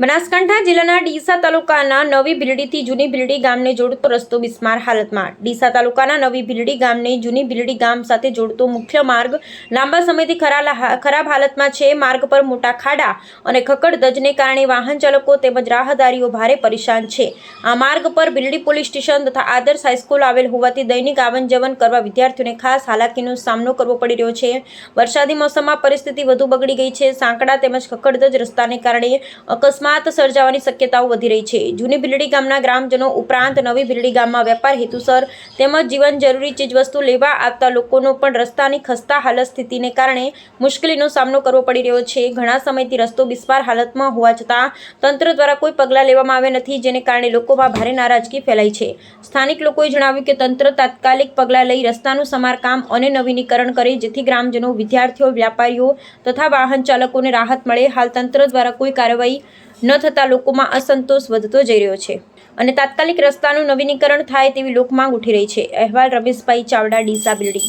બનાસકાંઠા જિલ્લાના ડીસા તાલુકાના નવી ભીલડીથી જૂની ભીલડી ગામને જોડતો રસ્તો બિસ્માર હાલતમાં. ડીસા તાલુકાના નવી ભીલડી ગામને જૂની ભીલડી ગામ સાથે જોડતો મુખ્ય માર્ગ લાંબા સમયથી ખરા ખરાબ હાલતમાં છે. માર્ગ પર મોટા ખાડા અને ખકડધજને કારણે વાહન ચાલકો તેમજ રાહદારીઓ ભારે પરેશાન છે. આ માર્ગ પર ભીલડી પોલીસ સ્ટેશન તથા આદર્શ હાઈસ્કૂલ આવેલ હોવાથી દૈનિક આવન જવન કરવા વિદ્યાર્થીઓને ખાસ હાલાકીનો સામનો કરવો પડી રહ્યો છે. વરસાદી મોસમમાં પરિસ્થિતિ વધુ બગડી ગઈ છે. સાંકડા તેમજ ખકડધજ રસ્તાને કારણે અકસ્માત સર્જાવાની શક્યતાઓ વધી રહી છે. જૂની ભીલડી ગામના ગ્રામજનો ઉપરાંત નવી ભીલડી ગામમાં વેપાર હેતુસર તેમજ જીવન જરૂરી ચીજવસ્તુ લેવા આવતા લોકોનો પણ રસ્તાની ખસ્તા હાલત સ્થિતિને કારણે મુશ્કેલીનો સામનો કરવો પડી રહ્યો છે. ઘણા સમયથી રસ્તો બિસ્માર હાલતમાં હોવા છતાં તંત્ર દ્વારા કોઈ પગલાં લેવામાં આવ્યા નથી, જેને કારણે લોકોમાં ભારે નારાજગી ફેલાઈ છે. સ્થાનિક લોકોએ જણાવ્યું કે તંત્ર તાત્કાલિક પગલાં લઈ રસ્તાનું સમારકામ અને નવીનીકરણ કરે, જેથી ગ્રામજનો, વિદ્યાર્થીઓ, વ્યાપારીઓ તથા વાહન ચાલકોને રાહત મળે. હાલ તંત્ર દ્વારા કોઈ કાર્યવાહી ન થતાં લોકોમાં અસંતોષ વધતો જઈ રહ્યો છે. અને તાત્કાલિક રસ્તાનું નવીનીકરણ થાય તેવી લોકમાંગ ઉઠી રહી છે. અહેવાલ રમેશભાઈ ચાવડા, ડીસા બિલ્ડિંગ.